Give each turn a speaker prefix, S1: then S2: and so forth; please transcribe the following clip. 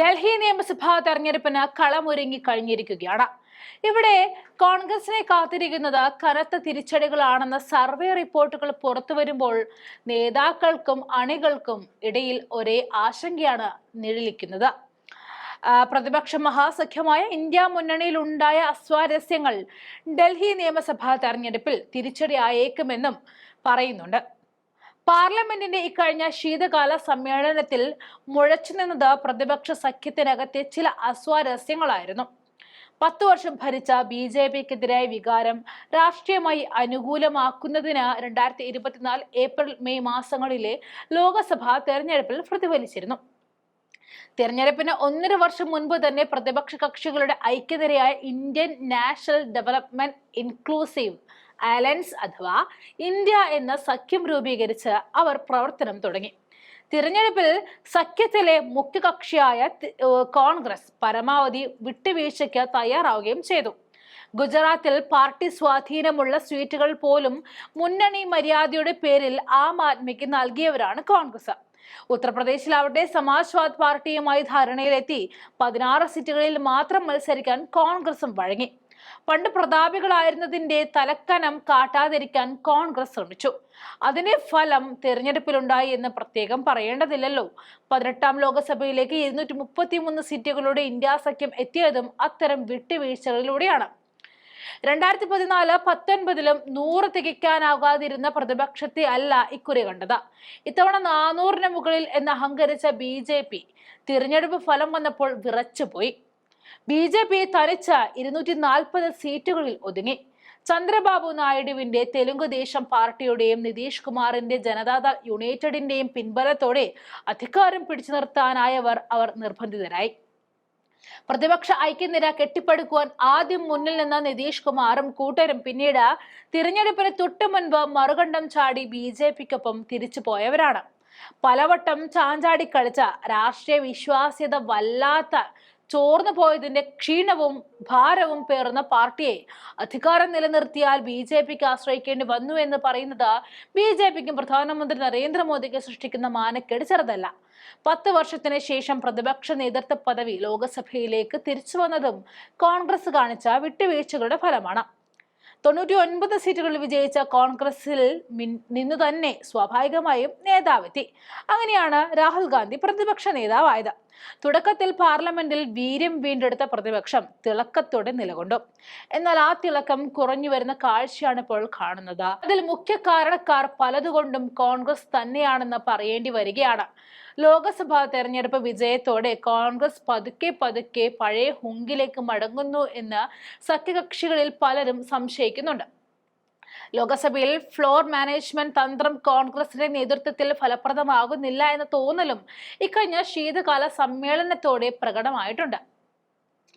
S1: ഡൽഹി നിയമസഭാ തെരഞ്ഞെടുപ്പിന് കളമൊരുങ്ങി കഴിഞ്ഞിരിക്കുകയാണ്. ഇവിടെ കോൺഗ്രസിനെ കാത്തിരിക്കുന്നത് കനത്ത തിരിച്ചടികളാണെന്ന സർവേ റിപ്പോർട്ടുകൾ പുറത്തു വരുമ്പോൾ നേതാക്കൾക്കും അണികൾക്കും ഇടയിൽ ഒരേ ആശങ്കയാണ് നിഴലിക്കുന്നത്. പ്രതിപക്ഷ മഹാസഖ്യമായ ഇന്ത്യ മുന്നണിയിൽ ഉണ്ടായ അസ്വാരസ്യങ്ങൾ ഡൽഹി നിയമസഭാ തെരഞ്ഞെടുപ്പിൽ തിരിച്ചടിയായേക്കുമെന്നും പറയുന്നുണ്ട്. പാർലമെന്റിന്റെ ഇക്കഴിഞ്ഞ ശീതകാല സമ്മേളനത്തിൽ മുഴച്ചു നിന്നത് പ്രതിപക്ഷ സഖ്യത്തിനകത്തെ ചില അസ്വാരസ്യങ്ങളായിരുന്നു. പത്തു വർഷം ഭരിച്ച ബി ജെ പിക്കെതിരായ വികാരം രാഷ്ട്രീയമായി അനുകൂലമാക്കുന്നതിന് രണ്ടായിരത്തി ഇരുപത്തിനാല് ഏപ്രിൽ മെയ് മാസങ്ങളിലെ ലോക്സഭാ തെരഞ്ഞെടുപ്പിൽ പ്രതിഫലിച്ചിരുന്നു. തിരഞ്ഞെടുപ്പിന് ഒന്നര വർഷം മുൻപ് തന്നെ പ്രതിപക്ഷ കക്ഷികളുടെ ഐക്യതയായ Indian national development inclusive alliance അഥവാ ഇന്ത്യ എന്ന സഖ്യം രൂപീകരിച്ച് അവർ പ്രവർത്തനം തുടങ്ങി. തിരഞ്ഞെടുപ്പിൽ സഖ്യത്തിലെ മുഖ്യകക്ഷിയായ കക്ഷിയായ കോൺഗ്രസ് പരമാവധി വിട്ടുവീഴ്ചയ്ക്ക് തയ്യാറാവുകയും ചെയ്തു. ഗുജറാത്തിൽ പാർട്ടി സ്വാധീനമുള്ള സീറ്റുകൾ പോലും മുന്നണി മര്യാദയുടെ പേരിൽ ആം ആദ്മിക്ക് നൽകിയവരാണ് കോൺഗ്രസ്. ഉത്തർപ്രദേശിലാവട്ടെ സമാജ്വാദ് പാർട്ടിയുമായി ധാരണയിലെത്തി പതിനാറ് സീറ്റുകളിൽ മാത്രം മത്സരിക്കാൻ കോൺഗ്രസും വഴങ്ങി. പണ്ട് പ്രതാപികളായിരുന്നതിന്റെ തലക്കനം കാട്ടാതിരിക്കാൻ കോൺഗ്രസ് ശ്രമിച്ചു. അതിന്റെ ഫലം തെരഞ്ഞെടുപ്പിലുണ്ടായി എന്ന് പ്രത്യേകം പറയേണ്ടതില്ലല്ലോ. പതിനെട്ടാം ലോക്സഭയിലേക്ക് ഇരുന്നൂറ്റി മുപ്പത്തിമൂന്ന് സീറ്റുകളുടെ ഇന്ത്യ സഖ്യം എത്തിയതും അത്തരം വിട്ടുവീഴ്ചകളിലൂടെയാണ്. രണ്ടായിരത്തി പതിനാല് പത്തൊൻപതിലും നൂറ് തികയ്ക്കാനാകാതിരുന്ന പ്രതിപക്ഷത്തെ അല്ല ഇക്കുറി കണ്ടത്. ഇത്തവണ നാനൂറിന് മുകളിൽ എന്ന് അഹങ്കരിച്ച ബി ജെ പി തിരഞ്ഞെടുപ്പ് ഫലം വന്നപ്പോൾ വിറച്ചുപോയി. ബി ജെ പി തനിച്ച ഇരുന്നൂറ്റി നാൽപ്പത് സീറ്റുകളിൽ ഒതുങ്ങി. ചന്ദ്രബാബു നായിഡുവിന്റെ തെലുങ്ക് ദേശം പാർട്ടിയുടെയും നിതീഷ് കുമാറിന്റെ ജനതാദൾ യുണൈറ്റഡിന്റെയും പിൻബലത്തോടെ അധികാരം പിടിച്ചു നിർത്താനായവർ അവർ നിർബന്ധിതരായി. പ്രതിപക്ഷ ഐക്യനിര കെട്ടിപ്പടുക്കുവാൻ ആദ്യം മുന്നിൽ നിന്ന നിതീഷ് കുമാറും കൂട്ടരും പിന്നീട് തിരഞ്ഞെടുപ്പിന് തൊട്ടു മുൻപ് മറുകണ്ഠം ചാടി ബി ജെ പിക്കൊപ്പം തിരിച്ചു പോയവരാണ്. പലവട്ടം ചാഞ്ചാടി കളിച്ച രാഷ്ട്രീയ വിശ്വാസ്യത വല്ലാത്ത ചോർന്നു പോയതിന്റെ ക്ഷീണവും ഭാരവും പേർന്ന പാർട്ടിയെ അധികാരം നിലനിർത്തിയാൽ ബി ജെ പിക്ക് ആശ്രയിക്കേണ്ടി വന്നു എന്ന് പറയുന്നത് ബി ജെ പിക്കും പ്രധാനമന്ത്രി നരേന്ദ്രമോദിക്ക് സൃഷ്ടിക്കുന്ന മാനക്കേട് ചെറുതല്ല പത്ത് വർഷത്തിന് ശേഷം പ്രതിപക്ഷ നേതൃത്വ പദവി ലോക്സഭയിലേക്ക് തിരിച്ചു വന്നതും കോൺഗ്രസ് കാണിച്ച വിട്ടുവീഴ്ചകളുടെ ഫലമാണ്. തൊണ്ണൂറ്റി ഒൻപത് സീറ്റുകളിൽ വിജയിച്ച കോൺഗ്രസിൽ നിന്ന് തന്നെ സ്വാഭാവികമായും നേതാവെത്തി. അങ്ങനെയാണ് രാഹുൽ ഗാന്ധി പ്രതിപക്ഷ നേതാവായത്. തുടക്കത്തിൽ പാർലമെന്റിൽ വീര്യം വീണ്ടെടുത്ത പ്രതിപക്ഷം തിളക്കത്തോടെ നിലകൊണ്ടു. എന്നാൽ ആ തിളക്കം കുറഞ്ഞു വരുന്ന കാഴ്ചയാണ് ഇപ്പോൾ കാണുന്നത്. അതിൽ മുഖ്യ കാരണക്കാർ പലതുകൊണ്ടും കോൺഗ്രസ് തന്നെയാണെന്ന് പറയേണ്ടി വരികയാണ്. ലോക്സഭാ തെരഞ്ഞെടുപ്പ് വിജയത്തോടെ കോൺഗ്രസ് പതുക്കെ പതുക്കെ പഴയ ഹുങ്കിലേക്ക് മടങ്ങുന്നു എന്ന് സഖ്യകക്ഷികളിൽ പലരും സംശയിക്കുന്നുണ്ട്. ലോകസഭയിൽ ഫ്ലോർ മാനേജ്മെന്റ് തന്ത്രം കോൺഗ്രസിന്റെ നേതൃത്വത്തിൽ ഫലപ്രദമാകുന്നില്ല എന്ന തോന്നലും ഇക്കഴിഞ്ഞ ശീതകാല സമ്മേളനത്തോടെ പ്രകടമായിട്ടുണ്ട്.